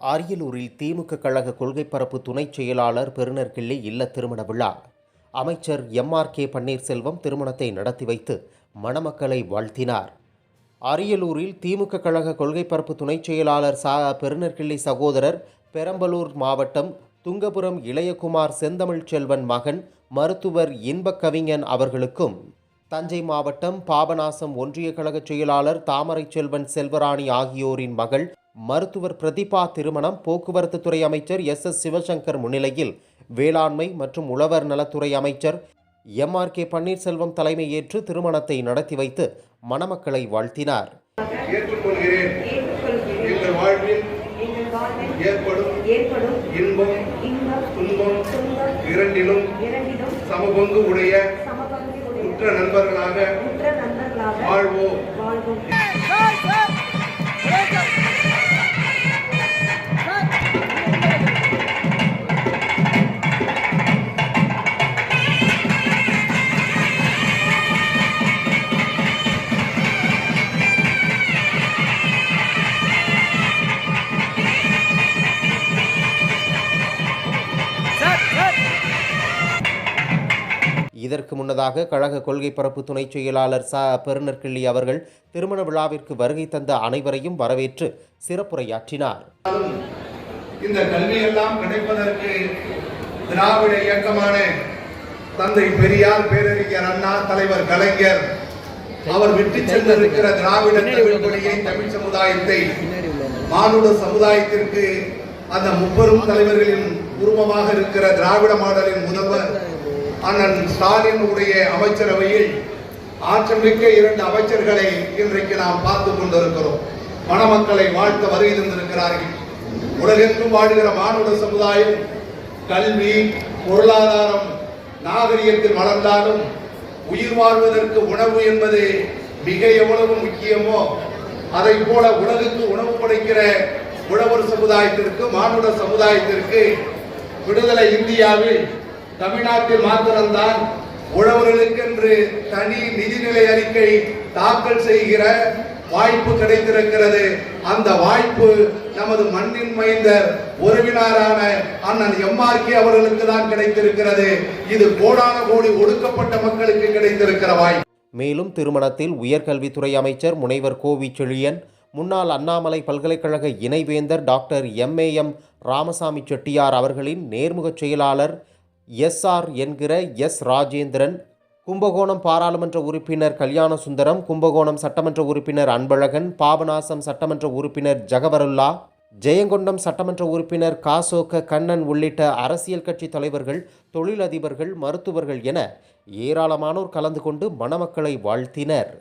அரியலூரில் திமுக கழக கொள்கை பரப்பு துணைச் செயலாளர் பெருனர் கிள்ளி இல்ல திருமண விழா. அமைச்சர் எம்ஆர் கே. பன்னீர்செல்வம் திருமணத்தை நடத்தி வைத்து மணமக்களை வாழ்த்தினார். அரியலூரில் திமுக கழக கொள்கை பரப்பு துணைச் செயலாளர் சா பெருநர்கிள்ளி சகோதரர் பெரம்பலூர் மாவட்டம் துங்கபுரம் இளையகுமார் செந்தமிழ் செல்வன் மகன் மருத்துவர் இன்பக் கவிஞன் அவர்களுக்கும் தஞ்சை மாவட்டம் பாபநாசம் ஒன்றிய கழக செயலாளர் தாமரை செல்வன் செல்வராணி ஆகியோரின் மகள் மருத்துவர் பிரதிபா திருமணம் போக்குவரத்து துறை அமைச்சர் எஸ். எஸ். சிவசங்கர் முன்னிலையில் வேளாண்மை மற்றும் உழவர் நலத்துறை அமைச்சர் எம்ஆர் கே. பன்னீர்செல்வம் தலைமை ஏற்று திருமணத்தை நடத்தி வைத்து மணமக்களை வாழ்த்தினார். ஏற்படும் இன்பம் துன்பம் இரண்டிலும் சமபங்கு உடைய உற்ற நண்பர்களாக வாழ்வோம். இதற்கு முன்னதாக கழக கொள்கை பரப்பு துணைச் செயலாளர் ச. பெருநற்கிள்ளி அவர்கள் திருமண விழாவிற்கு வருகை தந்த அனைவரையும் வரவேற்று சிறப்புரையாற்றினார். இந்த கல்வியெல்லாம் கிடைப்பதற்கு திராவிட இயக்கமான தந்தை பெரியார் பேரறிஞர் அண்ணா தலைவர் கலைஞர் அவர் விட்டு சென்றிருக்கிற திராவிட தமிழ் மொழியை தமிழ் சமுதாயத்தை மானுட சமுதாயத்திற்கு அந்த முப்பெரும் தலைவர்களின் உருவமாக இருக்கிற திராவிட மாடலின் முதல்வர் அண்ணன் ஸ்டாலினுடைய அமைச்சரவையில் ஆற்றமிக்க இரண்டு அமைச்சர்களை இன்றைக்கு நாம் பார்த்து கொண்டிருக்கிறோம். மணமக்களை வாழ்த்த வருகை தந்திருக்கிறார்கள் உலகெங்கும் வாழ்கிற மானுட சமுதாயம் கல்வி பொருளாதாரம் நாகரிகத்தில் வளர்ந்தாலும் உயிர் வாழ்வதற்கு உணவு என்பது மிக எவ்வளவு முக்கியமோ அதை போல உலகுக்கு உணவு படைக்கிற உழவர் சமுதாயத்திற்கு மானுட சமுதாயத்திற்கு விடுதலை இந்தியாவில் தமிழ்நாட்டில் மாத்திரம்தான் உழவர்களுக்கென்று தனி நிதிநிலை அறிக்கை தாக்கல் செய்கிற வாய்ப்பு கிடைத்திருக்கிறது. அந்த வாய்ப்பு நமது மண்ணின் மைந்தர் உறவினரான அண்ணன் எம்ஆர்கே அவர்களுக்கு தான் கிடைத்திருக்கிறது. இது கோடான கோடி ஒடுக்கப்பட்ட மக்களுக்கு கிடைத்திருக்கிற வாய்ப்பு. மேலும் திருமணத்தில் உயர்கல்வித்துறை அமைச்சர் முனைவர் கோவி செழியன் முன்னாள் அண்ணாமலை பல்கலைக்கழக இணைவேந்தர் doctor M A M Ramasamy Chettiar அவர்களின் நேர்முகச் செயலாளர் எஸ்ஆர் என்கிற எஸ் ராஜேந்திரன் கும்பகோணம் பாராளுமன்ற உறுப்பினர் கல்யாண சுந்தரம் கும்பகோணம் சட்டமன்ற உறுப்பினர் அன்பழகன் பாபநாசம் சட்டமன்ற உறுப்பினர் ஜகவருல்லா ஜெயங்கொண்டம் சட்டமன்ற உறுப்பினர் காசோக்க கண்ணன் உள்ளிட்ட அரசியல் கட்சி தலைவர்கள் தொழிலதிபர்கள் மருத்துவர்கள் என ஏராளமானோர் கலந்து கொண்டு மணமக்களை வாழ்த்தினர்.